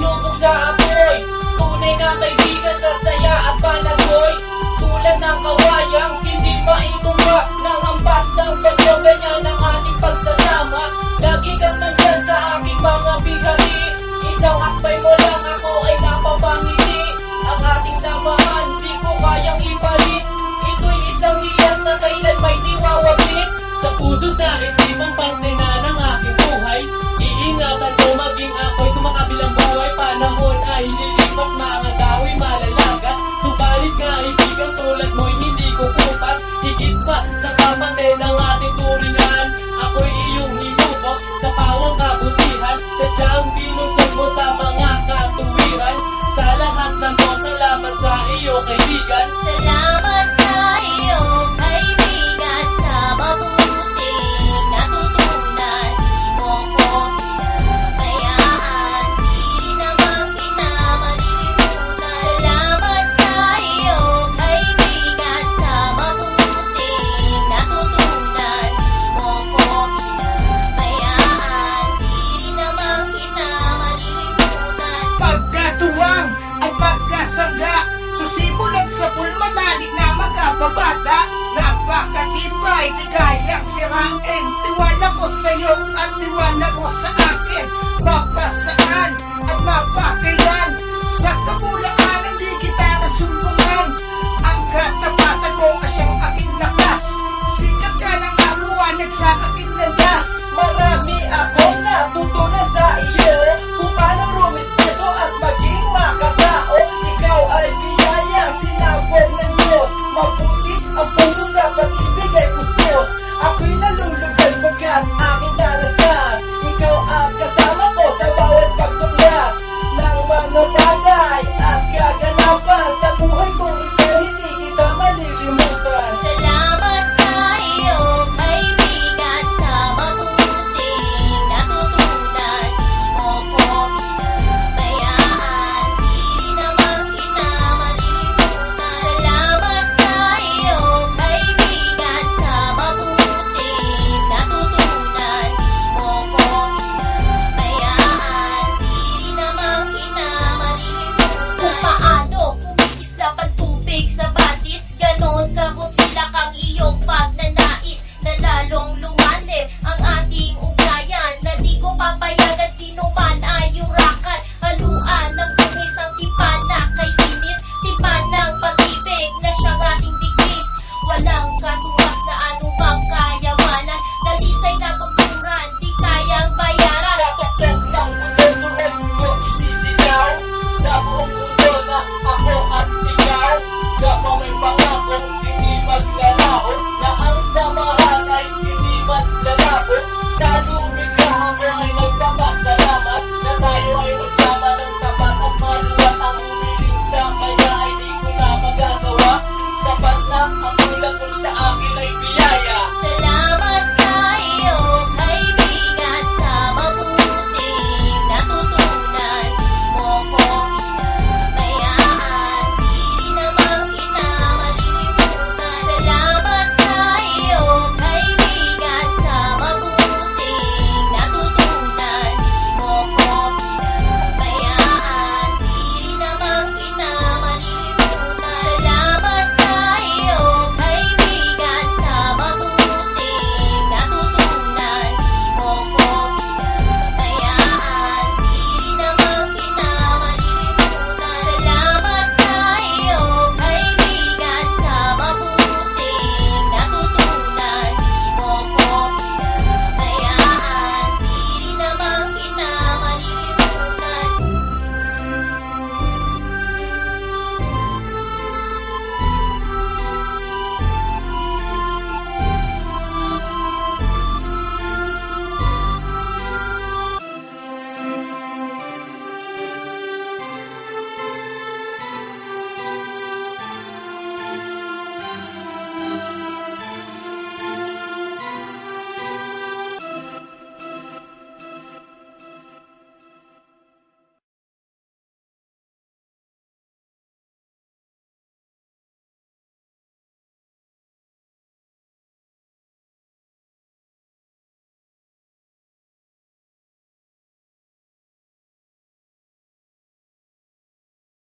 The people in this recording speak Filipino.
binubuksa ako'y Tunay na kaibigan sa saya at panagoy Tulad ng kawayang hindi maitumba Nang hampas ng bagyo ganyan ang ating pagsasama. Lagi kang nandyan sa aking mga bigati Isang akbay mo lang ako ay napapangiti. Ang ating samahan di ko kayang ipalit. Ito'y isang hiyas na kailan may di wawaglit Sa puso sa isipang Napakatibay, di kayang sirain Tiwala